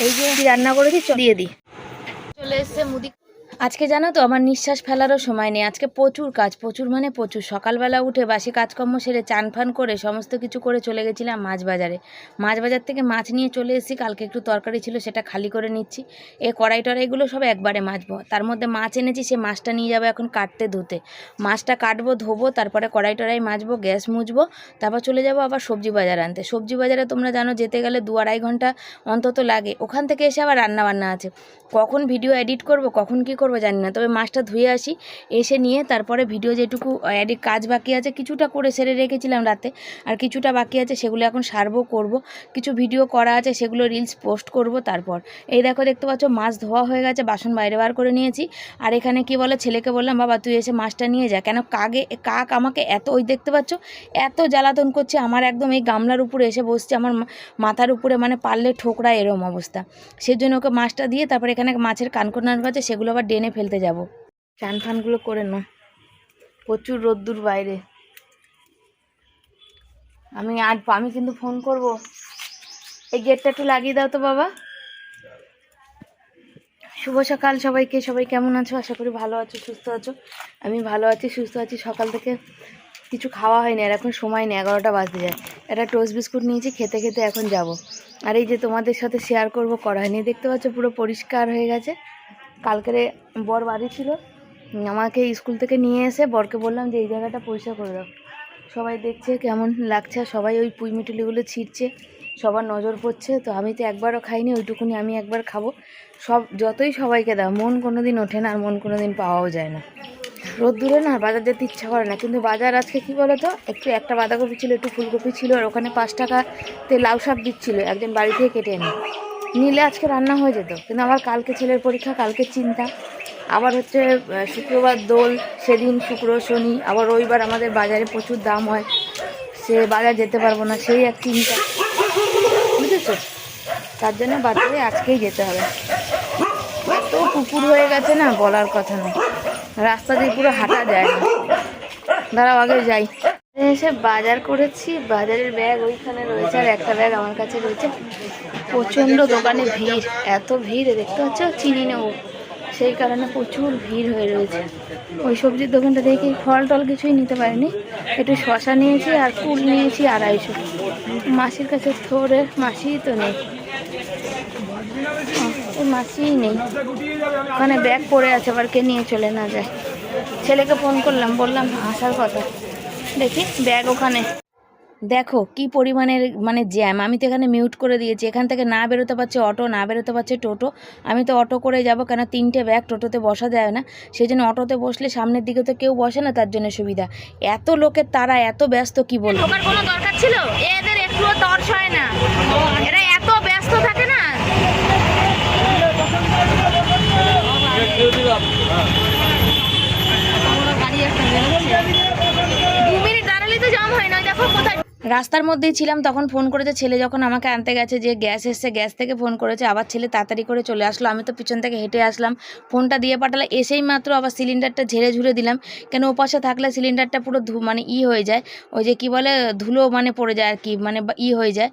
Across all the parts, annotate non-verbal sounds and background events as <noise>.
এই যে রান্না করেছি চ- দিয়ে দিই। চলে এসছে মুদি আজকে জানো তো আমার নিঃশ্বাস ফেলারও সময় নেই। আজকে প্রচুর কাজ, প্রচুর মানে প্রচুর। সকালবেলা উঠে বাসি কাজকর্ম সেরে চান ফান করে সমস্ত কিছু করে চলে গেছিলাম মাছ বাজারে। মাছ বাজার থেকে মাছ নিয়ে চলে এসেছি, কালকে একটু তরকারি ছিল সেটা খালি করে নিচ্ছি। এ কড়াই টড়াইগুলো সব একবারে মাছবো তার মধ্যে মাছ এনেছি, সে মাছটা নিয়ে যাব এখন কাটতে ধুতে। মাছটা কাটবো, ধোবো, তারপরে কড়াই টড়াই মাজবো, গ্যাস মুছবো, তারপর চলে যাব আবার সবজি বাজার আনতে। সবজি বাজারে তোমরা জানো যেতে গেলে দু আড়াই ঘণ্টা অন্তত লাগে। ওখান থেকে এসে আবার রান্না বান্না আছে। কখন ভিডিও এডিট করব, কখন কি করব জানি না। তবে মাছটা ধুয়ে আসি, এসে নিয়ে তারপরে ভিডিও যেটুকু এডিট কাজ বাকি আছে, কিছুটা করে সেরে রেখেছিলাম রাতে। আর কিছুটা বাকি আছে, সেগুলো এখন সারবো, করব। কিছু ভিডিও করা আছে, সেগুলো রিলস পোস্ট করব তারপর। এই দেখো, দেখতে পাচ্ছ, মাছ ধোয়া হয়ে গেছে, বাসন বাইরে বার করে নিয়েছি। আর এখানে কি বলে, ছেলেকে বললাম, বাবা, তুই এসে মাছটা নিয়ে যা। কেন, কাগে, কাক আমাকে এত, ওই দেখতে পাচ্ছ, এত জ্বালাতন করছে, আমার একদম এই গামলার উপরে এসে বসছে, আমার মাথার উপরে মানে পারলে ঠোকরা এরম অবস্থা। সেজন্য ওকে মাছটা দিয়ে, তারপরে এখানে মাছের কানকোনার আছে, সেগুলো আবার ডেনে ফেলতে যাব। চান ফানগুলো করে নাও প্রচুর রোদ্দুর বাইরে। আমি আর আমি কিন্তু ফোন করব। এই গেটটা একটু লাগিয়ে দাও তো বাবা। শুভ সকাল সবাইকে। সবাই কেমন আছো? আশা করি ভালো আছো, সুস্থ আছো। আমি ভালো আছি, সুস্থ আছি। সকাল থেকে কিছু খাওয়া হয়নি আর এখন সময় নেই, এগারোটা বাজতে যায়। একটা টোস্ট বিস্কুট নিয়েছি, খেতে খেতে এখন যাব। আর এই যে তোমাদের সাথে শেয়ার করব করা হয়নি দেখতে পাচ্ছ পুরো পরিষ্কার হয়ে গেছে। কালকেরে বর বাড়ি ছিল, আমাকে স্কুল থেকে নিয়ে এসে বরকে বললাম যে, এই জায়গাটা পরিষ্কার করে দাও। সবাই দেখছে কেমন লাগছে সবাই ওই পুঁই মিটুলিগুলো ছিঁড়ছে, সবার নজর পড়ছে। তো আমি তো একবারও খাইনি, ওইটুকুনি আমি একবার খাব। সব, যতই সবাইকে দাও, মন কোনো দিন ওঠে না, আর মন কোনো দিন পাওয়াও যায় না। রোদ দূরে না বাজার যেতে ইচ্ছা করে না, কিন্তু বাজার আজকে কি বলো তো একটু একটা বাঁধাকপি ছিল, একটু ফুলকপি ছিল, আর ওখানে পাঁচ টাকাতে লাউ শাক দিচ্ছিল একজন বাড়ি থেকে কেটে এনে। নিলে আজকে রান্না হয়ে যেত। কিন্তু আমার কালকে ছেলের পরীক্ষা, কালকে চিন্তা। আবার হচ্ছে শুক্রবার দোল, সেদিন শুক্র, শনি। আবার রবিবার আমাদের বাজারে প্রচুর দাম হয়। সে বাজার যেতে পারব না, সেই এক চিন্তা। বুঝেছ? তার জন্য বাজারে আজকেই যেতে হবে। এত কুকুর হয়ে গেছে না, বলার কথা না রাস্তা দিয়ে পুরো হাঁটা যায় না। দাঁড়াও, আগে যাই। এসে বাজার করেছি, বাজারের ব্যাগ ওইখানে রয়েছে আর একটা ব্যাগ আমার কাছে রয়েছে। প্রচণ্ড দোকানে ভিড়, এত ভিড়, দেখতে পাচ্ছ? চিনি নেব। সেই কারণে প্রচুর ভিড় হয়ে রয়েছে। ওই সবজির দোকানটা দেখি ফল টল কিছুই নিতে পারিনি। একটু শশা নিয়েছি আর কুল নিয়েছি আড়াইশো। মাসির কাছে থোড়ে মাসিই তো নেই। মাসিই নেই। ওখানে ব্যাগ পড়ে আছে, আবার কে নিয়ে চলে না যায়। ছেলেকে ফোন করলাম, বললাম, আসার কথা। দেখি ব্যাগ ওখানে। দেখো কি পরিমাণের মানে জ্যাম। আমি তো এখানে মিউট করে দিয়েছি। এখান থেকে না বেরোতে পারছে অটো না বেরোতে পারছে টোটো। আমি তো অটো করে যাব কেন? তিনটে ব্যাগ টোটোতে বসা যায় না। সেই জন্য অটোতে বসলে সামনের দিকে তো কেউ বসে না তার জন্য সুবিধা। এত লোকের তারা এত ব্যস্ত কি বলব? ঢোকার কোনো দরকার ছিল? এদের একটুও তর্স হয় না। এরা এত ব্যস্ত থাকে না দু মিনিট দাঁড়ালেই তো জাম হয় না ওই দেখো কোথায় রাস্তার মধ্যেই ছিলাম, তখন ফোন করেছে ছেলে যখন আমাকে আনতে গেছে যে গ্যাস এসছে গ্যাস থেকে ফোন করেছে, আবার ছেলে তাড়াতাড়ি করে চলে আসলো। আমি তো পিছন থেকে হেঁটে আসলাম। ফোনটা দিয়ে পাঠালে, এসেই মাত্র আবার সিলিন্ডারটা ঝেড়ে ঝুড়ে দিলাম। কেন ওপাশে থাকলে সিলিন্ডারটা পুরো ধু মানে ই হয়ে যায়। ওই যে কি বলে, ধুলো মানে পড়ে যায় আর কি মানে ই হয়ে যায়।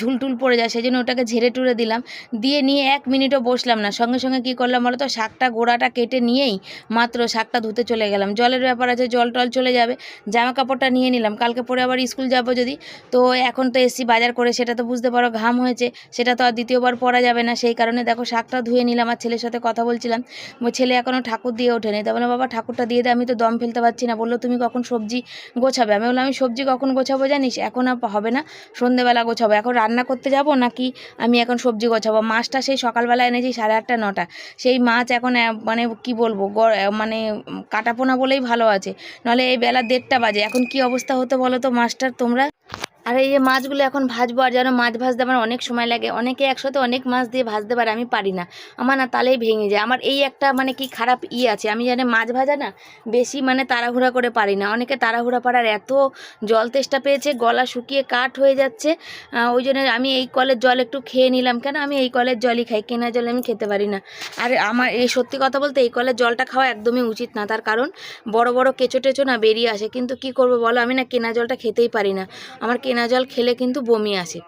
ঝুলটুল পড়ে যায়, সেই জন্য ওটাকে ঝেড়ে টুড়ে দিলাম। দিয়ে নিয়ে এক মিনিটও বসলাম না। সঙ্গে সঙ্গে কি করলাম বলো তো শাকটা গোড়াটা কেটে নিয়েই মাত্র শাকটা ধুতে চলে গেলাম। জলের ব্যাপার আছে, জল টল চলে যাবে। জামা কাপড়টা নিয়ে নিলাম। কালকে পরে আবার স্কুল যাব যদি। তো এখন তো এসছি বাজার করে, সেটা তো বুঝতে পারো ঘাম হয়েছে, সেটা তো আর দ্বিতীয়বার পরা যাবে না। সেই কারণে দেখো শাকটা ধুয়ে নিলাম, আর ছেলের সাথে কথা বলছিলাম। ছেলে এখনও ঠাকুর দিয়ে ওঠেনি। তার মানে বাবা, ঠাকুরটা দিয়ে দে, আমি তো দম ফেলতে পারছি না। বলল, তুমি কখন সবজি গোছাবে? আমি বললাম, আমি সবজি কখন গোছাবো জানিস? এখন আর হবে না, সন্ধেবেলা গোছাবো। এখন রান্না করতে যাব নাকি আমি এখন সবজি গোছাবো? মাছটা সেই সকালবেলা এনেছি সাড়ে আটটা, নটা। সেই মাছ এখন মানে কি বলব মানে কাটাপোনা বলেই ভালো আছে। নাহলে এই বেলা দেড়টা বাজে। এখন কি অবস্থা হতো বলো তো, মাছটার তোমরা আর এই যে মাছগুলো এখন ভাজবো আর যেন মাছ ভাজতে আমার অনেক সময় লাগে। অনেকে একসাথে অনেক মাছ দিয়ে ভাজতে পারে, আমি পারি না। আমার না তালেই ভেঙে যায়। আমার এই একটা মানে কি খারাপ ই আছে। আমি জানি মাছ ভাজা না বেশি মানে তাড়াহুড়া করে পারি না। অনেকে তাড়াহুড়া পারার এত জল তেষ্টা পেয়েছে, গলা শুকিয়ে কাঠ হয়ে যাচ্ছে। ওই জন্য আমি এই কলের জল একটু খেয়ে নিলাম। কেন? আমি এই কলের জলই খাই। কেনা জল আমি খেতে পারি না। আর আমার এই সত্যি কথা বলতে এই কলের জলটা খাওয়া একদমই উচিত না। তার কারণ বড় বড় কেঁচো টেচো না বেরিয়ে আসে। কিন্তু কি করব বলো? আমি না কেনা জলটা খেতেই পারি না। আমার কেনা জল খেলে কিন্তু বমি আসে,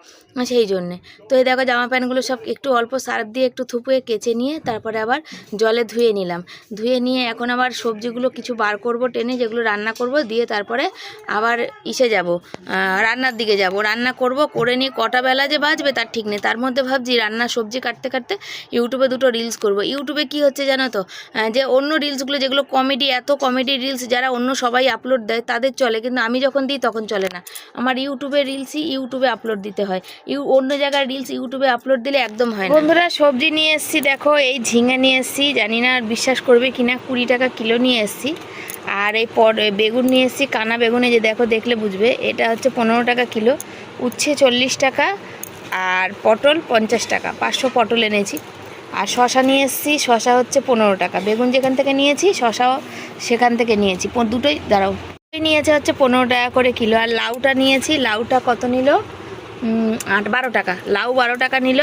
সেই জন্যে। তো এই দেখো জামা প্যান্টগুলো সব একটু অল্প সার্ফ দিয়ে একটু থুপুয়ে কেচে নিয়ে তারপরে আবার জলে ধুয়ে নিলাম। ধুয়ে নিয়ে এখন আবার সবজিগুলো কিছু বার করব টেনে যেগুলো রান্না করব, দিয়ে তারপরে আবার ইসে যাব রান্নার দিকে যাব। রান্না করব, করে নিয়ে কটা বেলা যে বাজবে তার ঠিক নেই। তার মধ্যে ভাবছি রান্না সবজি কাটতে কাটতে ইউটিউবে দুটো রিলস করব। ইউটিউবে কি হচ্ছে জানো তো যে অন্য রিলসগুলো যেগুলো কমেডি, এত কমেডি রিলস যারা অন্য সবাই আপলোড দেয় তাদের চলে, কিন্তু আমি যখন দিই তখন চলে না। আমার ইউটিউবে রিলসই ইউটিউবে আপলোড দিতে হয়। ইউ, অন্য জায়গায় রিলস ইউটিউবে আপলোড দিলে একদম হয় না। বন্ধুরা, সবজি নিয়ে এসেছি, দেখো, এই ঝিঙে নিয়ে এসেছি, জানি না আর বিশ্বাস করবে কিনা, কুড়ি টাকা কিলো নিয়ে এসেছি। আর এই পট বেগুন নিয়ে এসেছি, কানা বেগুনে, যে দেখো, দেখলে বুঝবে, এটা হচ্ছে পনেরো টাকা কিলো, উচ্ছে চল্লিশ টাকা, আর পটল পঞ্চাশ টাকা, পাঁচশো পটল এনেছি। আর শশা নিয়ে এসেছি শশা হচ্ছে পনেরো টাকা। বেগুন যেখান থেকে নিয়েছি শশাও সেখান থেকে নিয়েছি। দুটোই, দাঁড়াও। নিয়েছে হচ্ছে পনেরো টাকা করে কিলো। আর লাউটা নিয়েছি, লাউটা কত নিল? আট, বারো টাকা। লাউ বারো টাকা নিল।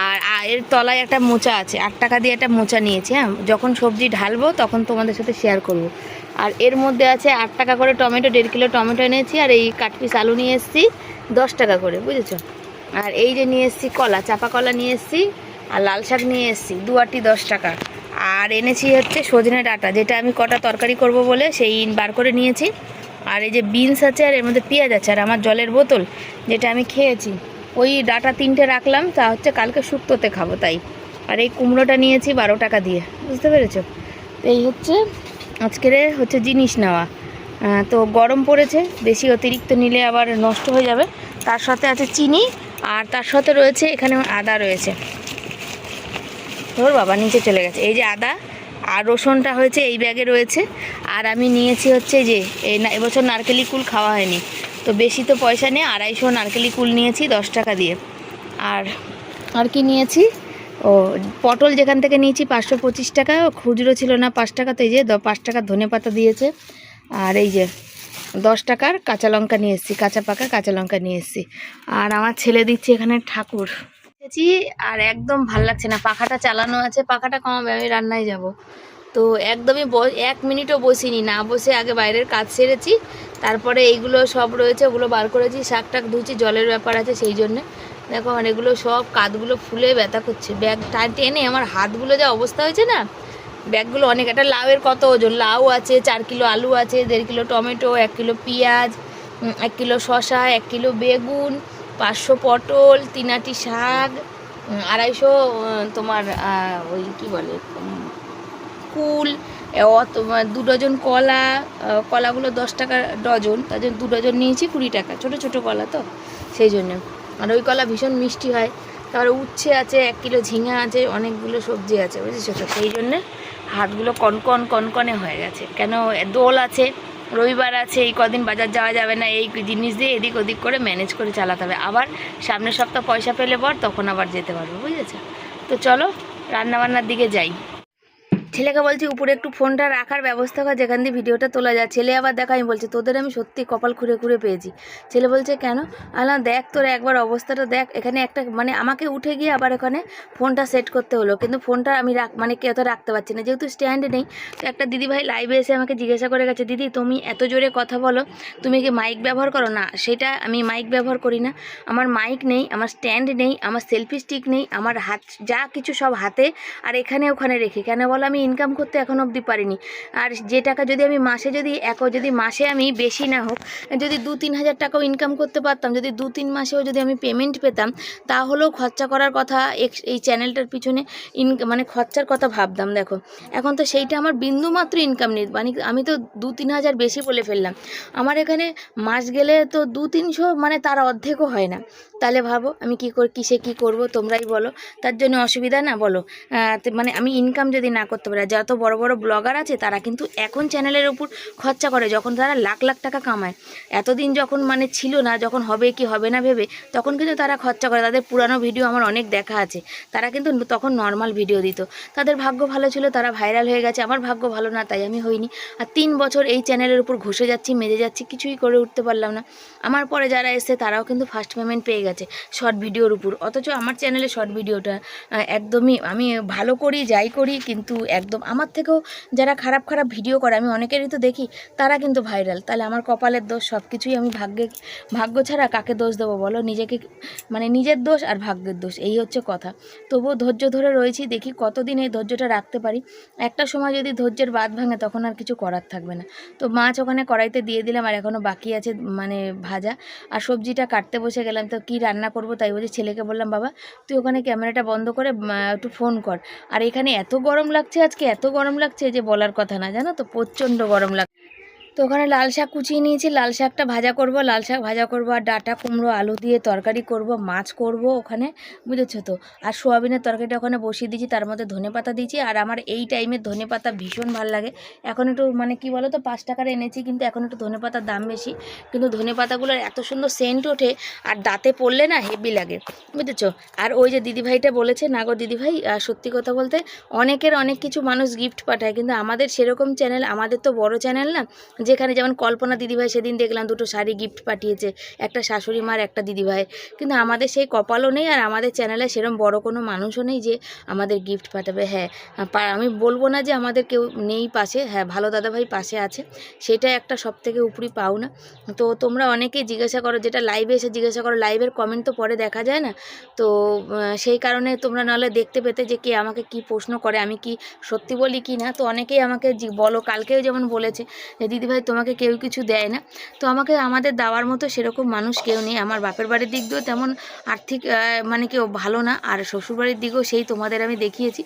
আর এর তলায় একটা মোচা আছে, আট টাকা দিয়ে একটা মোচা নিয়েছি হ্যাঁ? যখন সবজি ঢালবো তখন তোমাদের সাথে শেয়ার করব। আর এর মধ্যে আছে আট টাকা করে টমেটো, দেড় কিলো টমেটো এনেছি, আর এই কাঠপিস আলু নিয়ে এসেছি দশ টাকা করে, বুঝেছ? আর এই যে নিয়ে এসেছি কলা চাপা কলা নিয়ে এসেছি, আর লাল শাক নিয়ে এসেছি দু আটি দশ টাকা। আর এনেছি হচ্ছে সজনে ডাটা, যেটা আমি কটা তরকারি করব বলে সেই বার করে নিয়েছি। আর এই যে বিনস আছে আর এর মধ্যে পেঁয়াজ আছে আর আমার জলের বোতল, যেটা আমি খেয়েছি। ওই ডাটা তিনটে রাখলাম, তা হচ্ছে কালকে শুক্তোতে খাব তাই। আর এই কুমড়োটা নিয়েছি বারো টাকা দিয়ে, বুঝতে পেরেছ? এই হচ্ছে আজকের হচ্ছে জিনিস নেওয়া। তো গরম পড়েছে, বেশি অতিরিক্ত নিলে আবার নষ্ট হয়ে যাবে। তার সাথে আছে চিনি, আর তার সাথে রয়েছে এখানে আদা রয়েছে। তোর বাবা নিচে চলে গেছে। এই যে আদা আর রসুনটা হয়েছে এই ব্যাগে রয়েছে। আর আমি নিয়েছি হচ্ছে যে, এই না, এবছর নারকেলি কুল খাওয়া হয়নি। তো বেশি তো পয়সা নেই, আড়াইশো নারকেলি কুল নিয়েছি দশ টাকা দিয়ে। আর আর কি নিয়েছি? ও, পটল যেখান থেকে নিয়েছি পাঁচশো পঁচিশ টাকা, খুচরো ছিল না পাঁচ টাকা তো এই যে পাঁচ টাকার ধনে পাতা দিয়েছে। আর এই যে, দশ টাকার কাঁচা লঙ্কা নিয়ে এসেছি, কাঁচা পাকা কাঁচা লঙ্কা নিয়ে এসেছি। আর আমার ছেলে দিচ্ছে এখানে ঠাকুর। দেখেছি আর একদম ভালো লাগছে না। পাখাটা চালানো আছে, পাখাটা কমাবে, আমি রান্নায় যাব। তো একদমই এক মিনিটও বসিনি, না বসে আগে বাইরের কাজ সেরেছি, তারপরে এইগুলো সব রয়েছে, ওগুলো বার করেছি শাক টাক ধুচ্ছি জলের ব্যাপার আছে সেই জন্যে। দেখো এগুলো সব কাঁধগুলো ফুলে ব্যথা করছে। ব্যাগ টান আমার হাতগুলো যা অবস্থা হয়েছে না, ব্যাগগুলো অনেক, একটা লাউয়ের কত ওজন? লাউ আছে, চার কিলো আলু আছে, দেড় কিলো টমেটো, এক কিলো পেঁয়াজ এক কিলো শসা, এক কিলো বেগুন পাঁচশো পটল, তিনাটি শাক আড়াইশো তোমার ওই কি বলে কুল, এ অ তোমার দু ডজন কলা কলাগুলো দশ টাকা ডজন, তার জন্য দু ডজন নিয়েছি কুড়ি টাকা, ছোট ছোট কলা তো, সেই জন্য। আর ওই কলা ভীষণ মিষ্টি হয় তারপরে উচ্ছে আছে, এক কিলো ঝিঙা আছে, অনেকগুলো সবজি আছে, বুঝেছ তো? সেই জন্যে হাতগুলো কনকন কনকনে হয়ে গেছে, কেন দোল আছে রবিবার আছে, এই কদিন বাজার যাওয়া যাবে না, এই জিনিস দিয়ে এদিক ওদিক করে ম্যানেজ করে চালাতে হবে। আবার সামনের সপ্তাহ পয়সা পেলে পর তখন আবার যেতে পারব, বুঝেছ? তো চলো, রান্নাবান্নার দিকে যাই। ছেলেকে বলছি, উপরে একটু ফোনটা রাখার ব্যবস্থা কর, যেখান দিয়ে ভিডিওটা তোলা যায়। ছেলে আবার দেখা, আমি বলছি, তোদের আমি সত্যি কপাল খুঁড়ে খুঁড়ে পেয়েছি। ছেলে বলছে, কেন? আলা দেখ তোর একবার অবস্থাটা দেখ, এখানে একটা মানে আমাকে উঠে গিয়ে আবার এখানে ফোনটা সেট করতে হলো। কিন্তু ফোনটা আমি রাখ মানে কেউ তো রাখতে পারছি না। যেহেতু স্ট্যান্ড নেই, তো একটা দিদিভাই লাইভে এসে আমাকে জিজ্ঞাসা করে গেছে, দিদি, তুমি এত জোরে কথা বলো, তুমি কি মাইক ব্যবহার করো? না, সেটা আমি মাইক ব্যবহার করি না। আমার মাইক নেই, আমার স্ট্যান্ড নেই, আমার সেলফি স্টিক নেই, আমার হাত, যা কিছু সব হাতে, আর এখানে ওখানে রেখে। কেন বলো, আমি ইনকাম করতে এখন অবধি পারিনি। আর যে টাকা যদি আমি মাসে যদি এক যদি মাসে আমি বেশি না হোক, যদি দু তিন হাজার টাকাও ইনকাম করতে পারতাম, যদি দু তিন মাসেও যদি আমি পেমেন্ট পেতাম, তাহলেও খরচা করার কথা এই চ্যানেলটার পিছনে ইন মানে খরচার কথা ভাবতাম, দেখো। এখন তো সেইটা আমার বিন্দু মাত্র ইনকাম নেই মানে আমি তো দু তিন হাজার বেশি বলে ফেললাম। আমার এখানে মাস গেলে তো দু তিনশো মানে তার অর্ধেকও হয় না। তাহলে ভাবো আমি কী কর, কিসে কী করব, তোমরাই বলো। তার জন্য অসুবিধা না, বলো। মানে আমি ইনকাম যদি না করতে পারি আর যত বড় বড় ব্লগার আছে, তারা কিন্তু এখন চ্যানেলের উপর খরচা করে, যখন তারা লাখ লাখ টাকা কামায়। এতদিন যখন মানে ছিল না, যখন হবে কি হবে না ভেবে, তখন কিন্তু তারা খরচা করে। তাদের পুরানো ভিডিও আমার অনেক দেখা আছে। তারা কিন্তু তখন নর্মাল ভিডিও দিত। তাদের ভাগ্য ভালো ছিল, তারা ভাইরাল হয়ে গেছে। আমার ভাগ্য ভালো না, তাই আমি হইনি। আর তিন বছর এই চ্যানেলের উপর ঘষে যাচ্ছি, মেজে যাচ্ছি, কিছুই করে উঠতে পারলাম না। আমার পরে যারা এসছে, তারাও কিন্তু ফার্স্ট পেমেন্ট পেয়ে গেছে শর্ট ভিডিওর উপর। অথচ আমার চ্যানেলে শর্ট ভিডিওটা একদমই আমি ভালো করি, যাই করি, কিন্তু একদম। আমার থেকেও যারা খারাপ খারাপ ভিডিও করে, আমি অনেকেরই তো দেখি, তারা কিন্তু ভাইরাল তাহলে আমার কপালের দোষ সব কিছুই আমি ভাগ্যে, ভাগ্য ছাড়া কাকে দোষ দেবো বলো? নিজেকে মানে নিজের দোষ আর ভাগ্যের দোষ, এই হচ্ছে কথা। তবুও ধৈর্য ধরে রয়েছি, দেখি কতদিন এই ধৈর্যটা রাখতে পারি। একটা সময় যদি ধৈর্যের বাদ ভাঙে, তখন আর কিছু করার থাকবে না। তো মাছ ওখানে কড়াইতে দিয়ে দিলাম, আর এখনও বাকি আছে মানে ভাজা। আর সবজিটা কাটতে বসে গেলাম, তো কি রান্না করব তাই বলছি, ছেলেকে বললাম, বাবা, তুই ওখানে ক্যামেরাটা বন্ধ করে একটু ফোন কর। আর এখানে এত গরম লাগছে আজকে এত গরম লাগছে যে বলার কথা না জানো তো? প্রচণ্ড গরম লাগছে। তো ওখানে লাল শাক কুচিয়ে নিয়েছি। লাল শাকটা ভাজা করব, লাল শাক ভাজা করব, আর ডাটা কুমড়ো, আলু দিয়ে তরকারি করব, মাছ করব ওখানে, বুঝেছ তো? আর সোয়াবিনের তরকারিটা ওখানে বসিয়ে দিয়েছি, তার মধ্যে ধনে পাতা দিয়েছি। আর আমার এই টাইমে ধনে পাতা ভীষণ ভালো লাগে। এখন একটু মানে কি বলো তো, পাঁচ টাকার এনেছি, কিন্তু এখন একটু ধনে পাতার দাম বেশি। কিন্তু ধনে পাতাগুলোর এত সুন্দর সেন্ট ওঠে, আর দাঁতে পড়লে না হেভি লাগে, বুঝেছ? আর ওই যে দিদিভাইটা বলেছে, না গো দিদিভাই সত্যি কথা বলতে অনেকের অনেক কিছু মানুষ গিফট পাঠায়, কিন্তু আমাদের সেরকম চ্যানেল আমাদের তো বড় চ্যানেল না যেখানে যেমন কল্পনা দিদিভাই সেদিন দেখলাম দুটো শাড়ি গিফট পাঠিয়েছে, একটা শাশুড়ি মার, একটা দিদিভাই কিন্তু আমাদের সেই কপালও নেই আর আমাদের চ্যানেলে সেরকম বড় কোনো মানুষও নেই যে আমাদের গিফট পাঠাবে। হ্যাঁ আমি বলব না যে আমাদের কেউ নেই পাশে। হ্যাঁ ভালো দাদাভাই পাশে আছে। সেটা একটা সব থেকে উপরি পাওনা। তো তোমরা অনেকেই জিজ্ঞাসা করো, যেটা লাইভে এসে জিজ্ঞাসা করো লাইভের কমেন্ট তো পরে দেখা যায় না? তো সেই কারণে তোমরা নাহলে দেখতে পেতে যে কে আমাকে কি প্রশ্ন করে, আমি কি সত্যি বলি কি না? তো অনেকেই আমাকে বলো। কালকেও যেমন বলেছে যে, দিদিভাই তোমাকে কেউ কিছু দেয় না। তো আমাকে, আমাদের দেওয়ার মতো সেরকম মানুষ কেউ নেই। আমার বাপের বাড়ির দিক দিয়েও তেমন আর্থিক মানে কেউ ভালো না। আর শ্বশুরবাড়ির দিকেও সেই তোমাদের আমি দেখিয়েছি।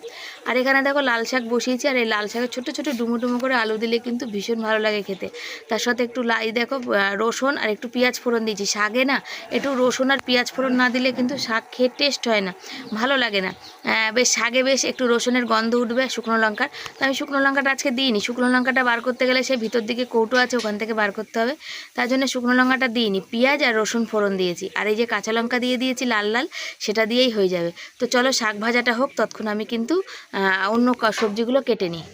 আর এখানে দেখো লাল শাক বসিয়েছি। আর এই লাল শাকের ছোটো ছোটো ডুমো ডুমো করে আলু দিলে কিন্তু ভীষণ ভালো লাগে খেতে। তার সাথে একটু লাই দেখো রসুন আর একটু পেঁয়াজ ফোড়ন দিয়েছি। শাকে না, একটু রসুন আর পেঁয়াজ ফোড়ন না দিলে কিন্তু শাক খেয়ে টেস্ট হয় না। ভালো লাগে না। বেশ শাকে বেশ একটু রসুনের গন্ধ উঠবে শুকনো লঙ্কার। তো আমি শুকনো লঙ্কাটা আজকে দিইনি। শুকনো লঙ্কাটা বার করতে গেলে সেই ভিতর দিকে কৌটো আছে, ওখান থেকে বার করতে হবে। তার জন্য শুকনো লঙ্কাটা দিইনি, পেঁয়াজ আর রসুন ফোড়ন দিয়েছি। আর এই যে কাঁচা লঙ্কা দিয়ে দিয়েছি, লাল লাল, সেটা দিয়েই হয়ে যাবে। তো চলো শাক ভাজাটা হোক তৎক্ষণ আমি কিন্তু অন্য সবজিগুলো কেটে নিই।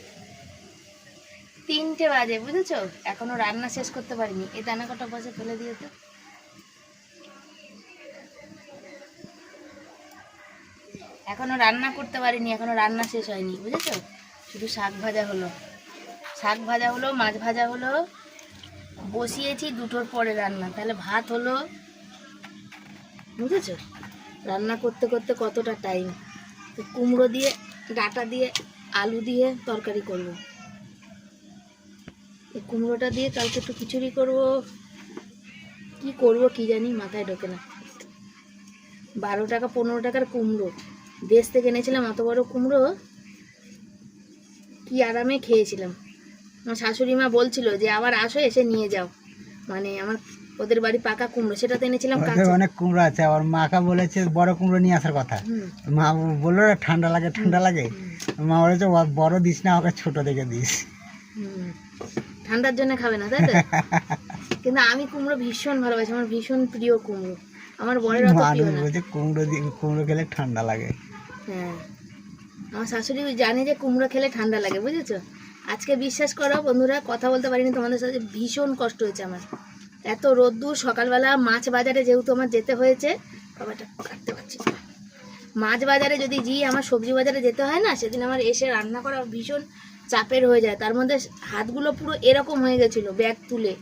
তিনটে বাজে, বুঝেছ? এখনও রান্না শেষ করতে পারিনি। এই দানা কটা বাজে ফেলে দিয়ে তো। এখনও রান্না করতে পারিনি, এখনও রান্না শেষ হয়নি, বুঝেছ? শুধু শাক ভাজা হলো। শাক ভাজা হলো, মাছ ভাজা হলো, বসিয়েছি দুটোর পরে রান্না। তাহলে ভাত হলো, বুঝেছ? রান্না করতে করতে কতটা টাইম তো কুমড়ো দিয়ে, ডাটা দিয়ে, আলু দিয়ে তরকারি করব। কুমড়োটা দিয়ে কালকে একটু খিচুড়ি করব। কি করব কি জানি, মাথায় ঢোকে না। বারো টাকা, পনেরো টাকার কুমড়ো। দেশ থেকে এনেছিলাম অত বড় কুমড়ো, কি আরামে খেয়েছিলাম। আমার শাশুড়ি মা বলছিল যে আবার আসো এসে নিয়ে যাও। মানে আমার ওদের বাড়ি পাকা কুমড়ো সেটা তো এনেছিলাম অনেক কুমড়ো আছে। আবার মাকে বলেছে বড় কুমড়ো নিয়ে আসার কথা। মা বলল ঠান্ডা লাগে ঠান্ডা লাগে। মা বলেছে বড় দিস না ওকে ছোট দেখে দিস। ঠান্ডার জন্য খাবে না তাই তো? <laughs> কিন্তু আমি কুমড়ো ভীষণ ভালোবাসি আমার ভীষণ প্রিয় কুমড়ো। আমার বরের অত প্রিয় না। বলছে কুমড়ো কুমড়ো খেলে ঠান্ডা লাগে। হ্যাঁ। আমার শাশুড়ি জানে যে কুমড়ো খেলে ঠান্ডা লাগে বুঝেছ? আজকে বিশ্বাস করো বন্ধুরা, কথা বলতে পারিনি, তোমাদের সাথে ভীষণ কষ্ট হয়েছে আমার। এত রোদ্দুর, সকালবেলা মাছ বাজারে যেহেতু আমার যেতে হয়েছে কাটতে পারছি। মাছ বাজারে যদি জি আমার সবজি বাজারে যেতে হয় না, সেদিন আমার এসে রান্না করা ভীষণ চাপের হয়ে যায়। তার মধ্যে হাতগুলো পুরো এরকম হয়ে গেছিল ব্যাগ তুলে।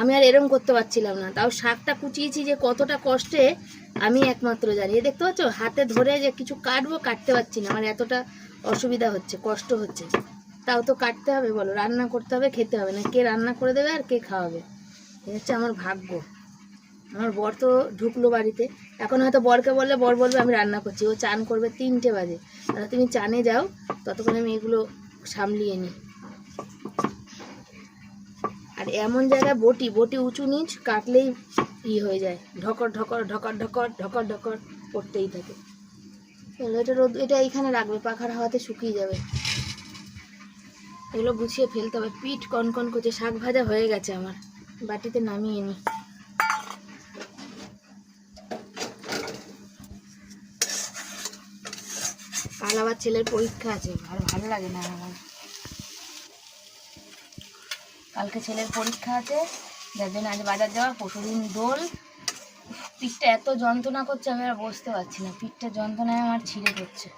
আমি আর এরম করতে পারছিলাম না। তাও শাকটা কুচিয়েছি যে কতটা কষ্টে আমি একমাত্র জানি। এ দেখতে পাচ্ছ? হাতে ধরে যে কিছু কাটবো, কাটতে পারছি না। আমার এতটা অসুবিধা হচ্ছে, কষ্ট হচ্ছে। তাও তো কাটতে হবে, বলো। রান্না করতে হবে, খেতে হবে না। কে রান্না করে দেবে আর কে খাওয়াবে? এই হচ্ছে আমার ভাগ্য। আমার বর তো ঢুকলো বাড়িতে। এখন হয়তো বরকে বললে, বর বলবে, আমি রান্না করছি। ও চান করবে তিনটে বাজে। তাহলে তুমি চানে যাও, ততক্ষণ আমি এগুলো সামলিয়ে নিই। আর এমন জায়গায় বটি বটি উঁচু নিচ কাটলেই ই হয়ে যায়। ঢকর ঢকর ঢকর ঢকর ঢকর ঢকর পড়তেই থাকে। এটা রোদ, এটা এইখানে রাখবে, পাখার হাওয়াতে শুকিয়ে যাবে। এগুলো গুছিয়ে ফেলতে হবে। পিঠ কনকন করছে, শাক ভাজা হয়ে গেছে আমার। বাটিতে নামিয়ে নি। কাল আবার ছেলের পরীক্ষা আছে, আর ভালো লাগে না আমার। কালকে ছেলের পরীক্ষা আছে, যার জন্য আজ বাজার যাওয়া পরশুদিন দোল। পিঠটা এত যন্ত্রণা করছে, আমি আর বসতে পারছি না। পিঠটা যন্ত্রণায় আমার ছিঁড়ে যাচ্ছে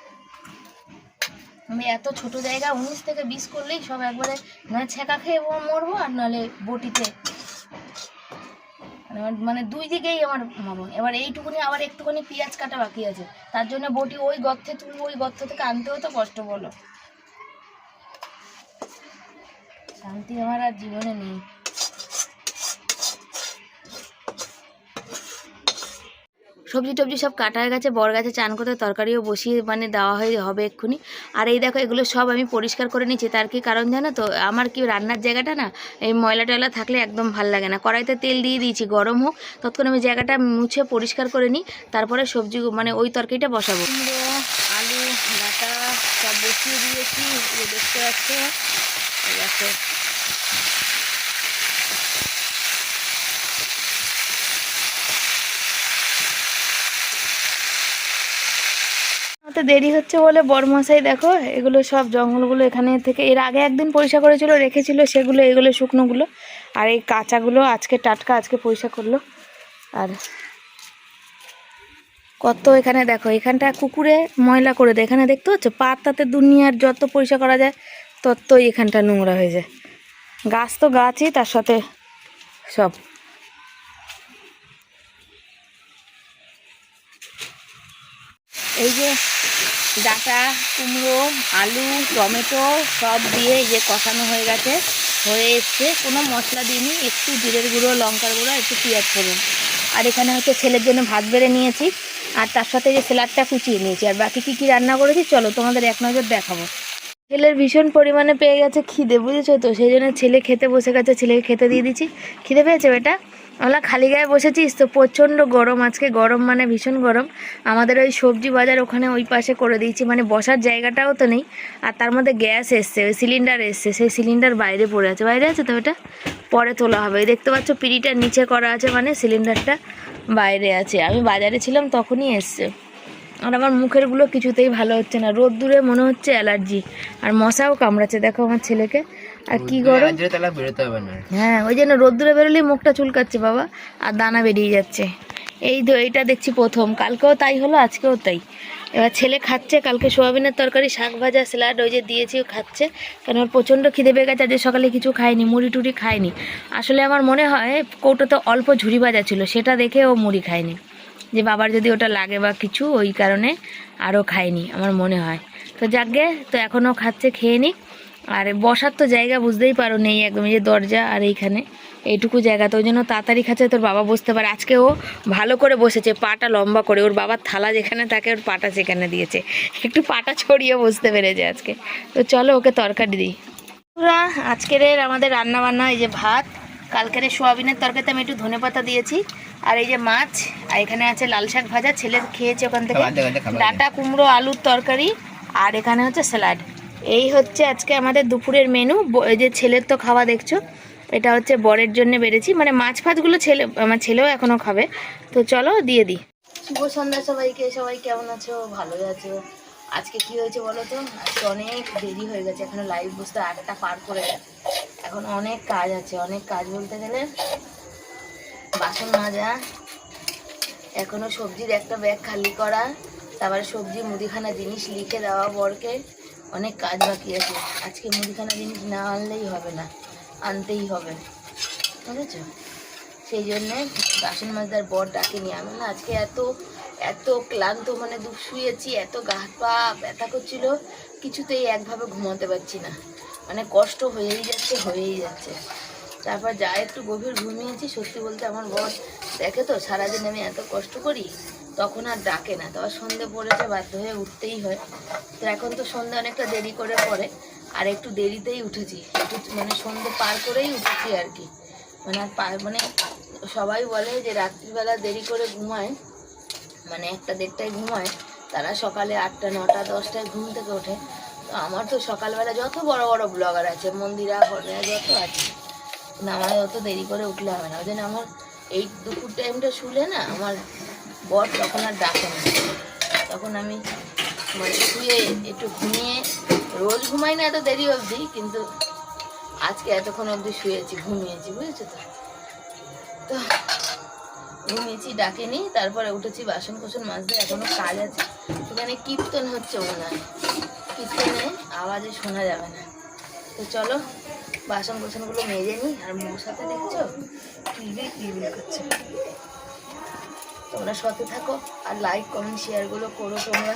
আমি এত ছোট জায়গা, উনিশ থেকে বিশ করলেই সব একবারে নয় ছেঁকা খেয়ে মরবো আর নাহলে বটিতে। মানে মানে দুই দিকেই আমার মরণ এবার এইটুকুনি আবার একটুখানি পেঁয়াজ কাটা বাকি আছে। তার জন্য বটি ওই গর্তে তুলবো, ওই গর্ত থেকে আনতেও তো কষ্ট বলো। শান্তি আমার আর জীবনে নেই। সবজি টবজি সব কাটা হয়ে গেছে বর গাছে চান করতে তরকারিও বসিয়ে মানে দেওয়া হয়ে হবে এক্ষুনি। আর এই দেখো, এগুলো সব আমি পরিষ্কার করে নিচ্ছি তার কি কারণ জানো তো? আমার কি রান্নার জায়গাটা না, এই ময়লা টয়লা থাকলে একদম ভালো লাগে না। কড়াইতে তেল দিয়ে দিয়েছি, গরম হোক। ততক্ষণ আমি জায়গাটা মুছে পরিষ্কার করে নিই। তারপরে সবজি মানে ওই তরকারিটা বসাবো। আলু, ডাটা সব বসিয়ে দিয়েছি। দেখতে পাচ্ছ? তো দেরি হচ্ছে বলে বরমশাই দেখো, এগুলো সব জঙ্গলগুলো এখানে থেকে, এর আগে একদিন পরিষ্কার করেছিল, রেখেছিল সেগুলো, এগুলো শুকনোগুলো। আর এই কাঁচাগুলো আজকে টাটকা, আজকে পরিষ্কার করল। আর কত এখানে দেখো, এখানটা কুকুরে ময়লা করে দেয়। এখানে দেখতে পাচ্ছ, পাতাতে দুনিয়ার যত পরিষ্কার করা যায়, ততই এখানটা নোংরা হয়ে যায়। গাছ তো গাছই, তার সাথে সব। এই যে ডাটা, কুমড়ো, আলু, টমেটো সব দিয়ে যে কষানো হয়ে গেছে, হয়ে এসছে। কোনো মশলা দিইনি, একটু জিরের গুঁড়ো, লঙ্কার গুঁড়ো, একটু পেঁয়াজ করুন আর এখানে হচ্ছে ছেলের জন্য ভাত বেড়ে নিয়েছি। আর তার সাথে যে স্যালাডটা কুচিয়ে নিয়েছি। আর বাকি কী কী রান্না করেছি, চলো তোমাদের এক নজর দেখাবো। ছেলের ভীষণ পরিমাণে পেয়ে গেছে খিদে, বুঝেছ তো? সেই জন্য ছেলে খেতে বসে গেছে, ছেলেকে খেতে দিয়ে দিচ্ছি। খিদে পেয়েছে বেটা? আমরা খালি গায়ে বসেছিস তো, প্রচণ্ড গরম আজকে, গরম মানে ভীষণ গরম। আমাদের ওই সবজি বাজার ওখানে ওই পাশে করে দিয়েছি মানে বসার জায়গাটাও তো নেই। আর তার মধ্যে গ্যাস এসছে, ওই সিলিন্ডার এসছে, সেই সিলিন্ডার বাইরে পড়ে আছে। বাইরে আছে তো এটা পরে তোলা হবে। দেখতে পাচ্ছ, পিড়িটার নিচে করা আছে মানে সিলিন্ডারটা বাইরে আছে। আমি বাজারে ছিলাম তখনই এসছে। আর আমার মুখেরগুলো কিছুতেই ভালো হচ্ছে না। রোদ্দুরে মনে হচ্ছে অ্যালার্জি। আর মশাও কামড়াচ্ছে দেখো আমার ছেলেকে। আর কি গরম? তাহলে বেরোতে হবে না। হ্যাঁ ওই জন্য রোদ্দুরে বেরোলেই মুখটা চুলকাচ্ছে বাবা আর দানা বেরিয়ে যাচ্ছে। এই তো এইটা দেখছি প্রথম। কালকেও তাই হলো আজকেও তাই। এবার ছেলে খাচ্ছে কালকে সোয়াবিনের তরকারি শাক ভাজা স্যালাড ওই যে দিয়েছি ও খাচ্ছে। কারণ ওর প্রচণ্ড খিদে পেয়ে গেছে আজকে সকালে কিছু খায়নি মুড়ি টুড়ি খায়নি। আসলে আমার মনে হয় কৌটোতে অল্প ঝুড়ি ভাজা ছিল সেটা দেখে ও মুড়ি খায়নি। যে বাবার যদি ওটা লাগে বা কিছু ওই কারণে আরও খায়নি আমার মনে হয়। তো যাকগে তো এখনও খাচ্ছে খেয়ে নিক। আর বসার তো জায়গা বুঝতেই পারো নেই একদম যে দরজা আর এইখানে। এইটুকু জায়গা তো ওই জন্য তাড়াতাড়ি খাচ্ছে তোর বাবা বসতে পারে। আজকে ও ভালো করে বসেছে পাটা লম্বা করে। ওর বাবার থালা যেখানে থাকে ওর পাটা সেখানে দিয়েছে। একটু পাটা ছড়িয়ে বসতে পেরেছে আজকে। তো চলো ওকে তরকারি দিই। বন্ধুরা, আজকের আমাদের রান্না বান্না এই যে ভাত কালকের সোয়াবিনের তরকারিতে আমি একটু ধনে পাতা দিয়েছি। আর এই যে মাছ আর এখানে আছে লাল শাক ভাজা ছেলে খেয়েছে ওখান থেকে। ডাটা কুমড়ো আলুর তরকারি আর এখানে হচ্ছে স্যালাড। এই হচ্ছে আজকে আমাদের দুপুরের মেনু। ব- এই যে ছেলের তো খাওয়া দেখছ এটা হচ্ছে বরের জন্য বেড়েছি। মানে মাছ ফাছগুলো ছেলে আমার ছেলেও এখনও খাবে। তো চলো দিয়ে দিই। শুভ সন্ধ্যা সবাইকে সবাই কেমন আছো? ভালোই আছো। আজকে কি হয়েছে বলো তো? আজকে অনেক দেরি হয়ে গেছে এখনও লাইভ বুঝতে আটটা পার করে গেছে। এখন অনেক কাজ আছে অনেক কাজ বলতে গেলে বাসন মাজা। এখনও সবজির একটা ব্যাগ খালি করা। তারপরে সবজি মুদিখানা জিনিস লিখে দেওয়া বরকে। অনেক কাজ বাকি আছে। আজকে মুদিখানা জিনিস না আনলেই হবে না। আনতেই হবে। বুঝেছ সেই জন্যে বাসন মাজদার বর ডাকেনি আমি না আজকে এত এত ক্লান্ত মানে দুঃখ শুয়েছি, এত গা পা ব্যথা করছিল। কিছুতেই একভাবে ঘুমাতে পারছি না। মানে কষ্ট হয়েই যাচ্ছে হয়েই যাচ্ছে। তারপর যা একটু গভীর ঘুমিয়েছি সত্যি বলতে আমার বর দেখে তো, সারাদিন আমি এত কষ্ট করি, তখন আর ডাকে না। তারপর সন্ধে পড়েছে, বাধ্য হয়ে উঠতেই হয়। তো এখন তো সন্ধে অনেকটা দেরি করে পড়ে, আর একটু দেরিতেই উঠেছি। একটু মানে সন্ধে পার করেই উঠেছি আর কি। মানে আর মানে সবাই বলে যে রাত্রিবেলা দেরি করে ঘুমায় মানে একটা দেড়টায় ঘুমায়, তারা সকালে আটটা, নটা, দশটায় ঘুম থেকে ওঠে। তো আমার তো সকালবেলা যত বড় বড় ব্লগার আছে, মন্দিরা যত আছে না আমার অত দেরি করে উঠলে হবে না। ওই জন্য আমার এই দুপুর টাইমটা শুলে না, আমার বর তখন আর ডাকে না। তখন আমি মানে শুয়ে একটু ঘুমিয়ে, রোজ ঘুমাই না এত দেরি অবধি, কিন্তু আজকে এতক্ষণ অবধি শুয়েছি, ঘুমিয়েছি, বুঝেছ তো? তো ঘুমিয়েছি, ডাকেনি, তারপরে উঠেছি বাসন কোসন মাজতে, এখনও কাজ আছে। সেখানে কীর্তন হচ্ছে মনে হয়। কীর্তনে আওয়াজে শোনা যাবে না। তো চলো বাসন কোসনগুলো মেজে নিই, আর মশাতে দেখছ? কিলবিল করছে। তোমরা সতে থাকো, আর লাইক কমেন্ট শেয়ারগুলো করো তোমরা।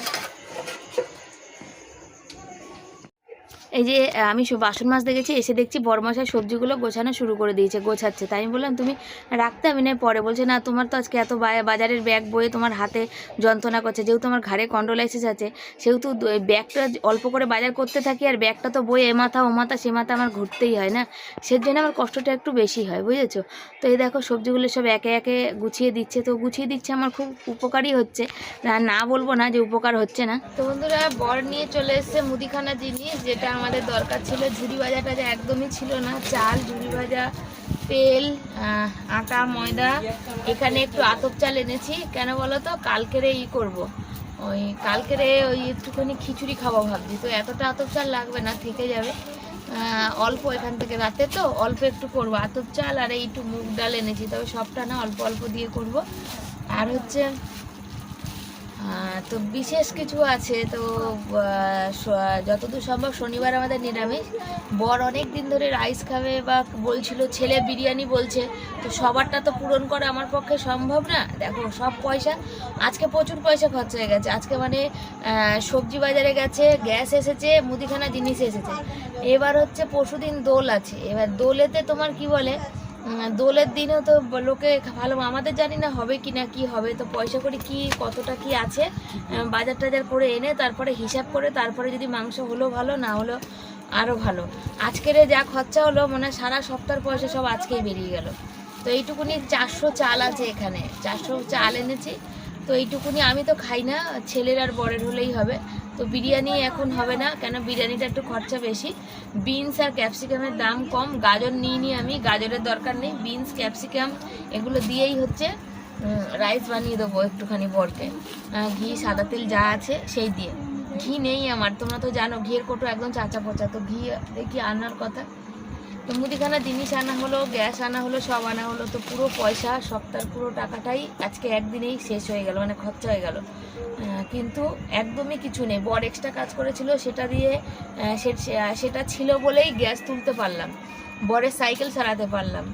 এই যে আমি বাসন মাছ দেখেছি এসে দেখছি বড়মশাই সবজিগুলো গোছানো শুরু করে দিয়েছে, গোছাচ্ছে। তাই আমি বললাম, তুমি রাখতে আমি না, পরে। বলছে, না, তোমার তো আজকে এত বাজারের ব্যাগ বয়ে তোমার হাতে যন্ত্রণা করছে। যেহেতু আমার ঘাড়ে কন্ডোলাইসিস আছে, সেহেতু ব্যাগটা অল্প করে বাজার করতে থাকি, আর ব্যাগটা তো বয়ে এ মাথা, ও মাথা, সে মাথা আমার ঘুরতেই হয় না। সের জন্য আমার কষ্টটা একটু বেশি হয়, বুঝেছ? তো এই দেখো, সবজিগুলো সব একে একে গুছিয়ে দিচ্ছে। তো গুছিয়ে দিচ্ছে আমার খুব উপকারই হচ্ছে। না বলব না যে উপকার হচ্ছে না। তো বন্ধুরা, বর নিয়ে চলে এসছে মুদিখানা জিনিস, যেটা আমাদের দরকার ছিল, ঝুড়ি ভাজা টাজা একদমই ছিল না। চাল, ঝুড়ি ভাজা, তেল আটা, ময়দা। এখানে একটু আতপ চাল এনেছি। কেন বলো তো? কালকেরে ই করব। ওই কালকেরে ওই একটুখানি খিচুড়ি খাব ভাবছি। তো এতটা আতপ চাল লাগবে না, থেকে যাবে। অল্প এখান থেকে রাতে তো, অল্প একটু করব। আতপ চাল আর একটু মুগ ডাল এনেছি। তবে সবটা না অল্প অল্প দিয়ে করব। আর হচ্ছে তো বিশেষ কিছু আছে, তো যতদূর সম্ভব শনিবার আমাদের নিরামিষ। বর অনেক দিন ধরে রাইস খাবে বা বলছিল ছেলে বিরিয়ানি বলছে, তো সবারটা তো পূরণ করা আমার পক্ষে সম্ভব না। দেখো, সব পয়সা, আজকে প্রচুর পয়সা খরচ হয়ে গেছে। আজকে মানে সবজি বাজারে গেছে, গ্যাস এসেছে, মুদিখানা জিনিস এসেছে। এবার হচ্ছে পরশুদিন দোল আছে। এবার দোলেতে তোমার কি বলে দোলের দিনেও তো লোকে ভালো, আমাদের জানি না হবে কি না কি হবে। তো পয়সা করে কি, কতটা কি আছে বাজার টাজার করে এনে তারপরে হিসাব করে তারপরে যদি মাংস হলো ভালো, না হলো আরও ভালো। আজকের যা খরচা হলো মানে সারা সপ্তাহের পয়সা সব আজকেই বেরিয়ে গেল। তো এইটুকুনি চারশো চাল আছে এখানে। চারশো চাল এনেছি। তো এইটুকুনি আমি তো খাই না, ছেলের আর বরের হলেই হবে। তো বিরিয়ানি এখন হবে না, কেন বিরিয়ানিটা একটু খরচা বেশি। বিনস আর ক্যাপসিকামের দাম কম, গাজর নিই আমি, গাজরের দরকার নেই। বিনস, ক্যাপসিকাম, এগুলো দিয়েই হচ্ছে রাইস বানিয়ে দেবো একটুখানি বরকে। ঘি, সাদা তেল যা আছে সেই দিয়ে। ঘি নেই আমার, তোমরা তো জানো, ঘিয়ের কোটো একদম চাচা পচা। তো ঘি দেখি আনার কথা। তো মুদিখানা জিনিস আনা হলো, গ্যাস আনা হলো, সব আনা হলো, তো পুরো পয়সা সপ্তাহের পুরো টাকাটাই আজকে একদিনেই শেষ হয়ে গেল মানে খরচা হয়ে গেল। কিন্তু একদমই কিছু নেই, বর এক্সট্রা কাজ করেছিল, সেটা দিয়ে সেটা ছিল বলেই গ্যাস তুলতে পারলাম, বরের সাইকেল সারাতে পারলাম,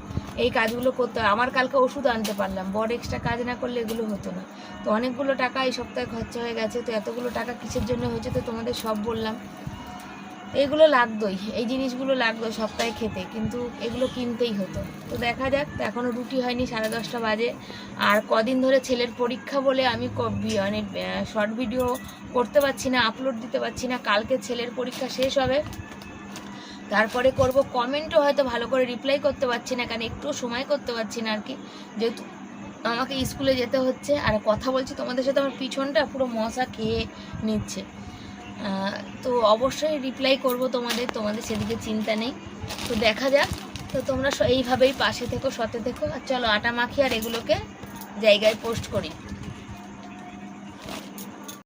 এই কাজগুলো করতে, আমার কালকে ওষুধ আনতে পারলাম বড় এক্সট্রা কাজ না করলে এগুলো হতো না। তো অনেকগুলো টাকা এই সপ্তাহে খরচা হয়ে গেছে, তো এতগুলো টাকা কিসের জন্য হয়েছে তো তোমাদের সব বললাম। এগুলো লাগতোই, এই জিনিসগুলো লাগতো সপ্তাহে খেতে, কিন্তু এগুলো কিনতেই হতো। তো দেখা যাক, তো এখনও রুটি হয়নি, সাড়ে দশটা বাজে। আর কদিন ধরে ছেলের পরীক্ষা বলে আমি মানে শর্ট ভিডিও করতে পারছি না আপলোড দিতে পারছি না, কালকে ছেলের পরীক্ষা শেষ হবে। তারপরে করব কমেন্টও হয়তো ভালো করে রিপ্লাই করতে পারছি না, কারণ একটু সময় করতে পারছি না আর কি। যেহেতু আমাকে স্কুলে যেতে হচ্ছে, আর কথা বলছি তোমাদের সাথে, আমার পিছনটা পুরো মশা খেয়ে নিচ্ছে। তো অবশ্যই রিপ্লাই করব তোমাদের। তোমাদের সেদিকে চিন্তা নেই। তো দেখা যাক। তো তোমরা এইভাবেই পাশে থেকো সতে থেকো। আর চলো আটা মাখি আর এগুলোকে জায়গায় পোস্ট করি।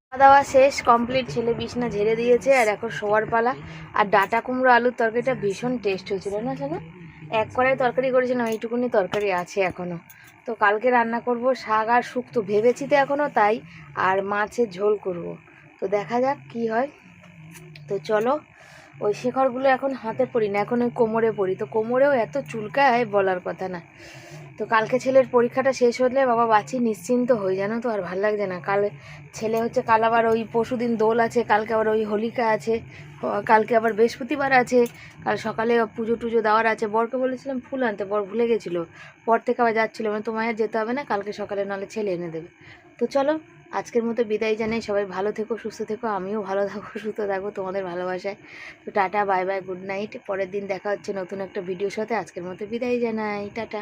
খাওয়া দাওয়া শেষ কমপ্লিট ছেলে বিছনা ঝেড়ে দিয়েছে আর এখন শোয়ার পালা। আর ডাটা কুমড়ো আলুর তরকারিটা ভীষণ টেস্ট হয়েছিল, না শোনো এক কড়াই তরকারি করেছিলাম, এইটুকুনি তরকারি আছে এখনও তো কালকে রান্না করব শাক আর শুক্তো। ভেবেছি তো এখনও তাই। আর মাছের ঝোল করব। তো দেখা যাক কি হয়। তো চলো, ওই শেখরগুলো এখন হাতে পড়ি না, এখন ওই কোমরে পড়ি। তো কোমরেও এত চুলকায় বলার কথা না। তো কালকে ছেলের পরীক্ষাটা শেষ হলে বাবা বাঁচি নিশ্চিন্ত হয়ে জানো তো? আর ভালো লাগছে না। কাল ছেলে হচ্ছে, কাল আবার ওই পরশুদিন দোল আছে, কালকে আবার ওই হোলিকা আছে, কালকে আবার বৃহস্পতিবার আছে, কাল সকালে পুজো টুজো দেওয়ার আছে। বরকে বলেছিলাম ফুল আনতে, বর ভুলে গেছিল। পর থেকে আবার যাচ্ছিল মানে তোমায় যেতে হবে না, কালকে সকালে নাহলে ছেলে এনে দেবে। তো চলো আজকের মতো বিদায় জানাই। সবাই ভালো থেকো, সুস্থ থেকো। আমিও ভালো থাকো, সুস্থ থাকো তোমাদের ভালোবাসায়। তো tata, bye bye, good night. পরের দিন দেখা হচ্ছে নতুন একটা ভিডিওর সাথে। আজকের মতো বিদায় জানাই। টাটা।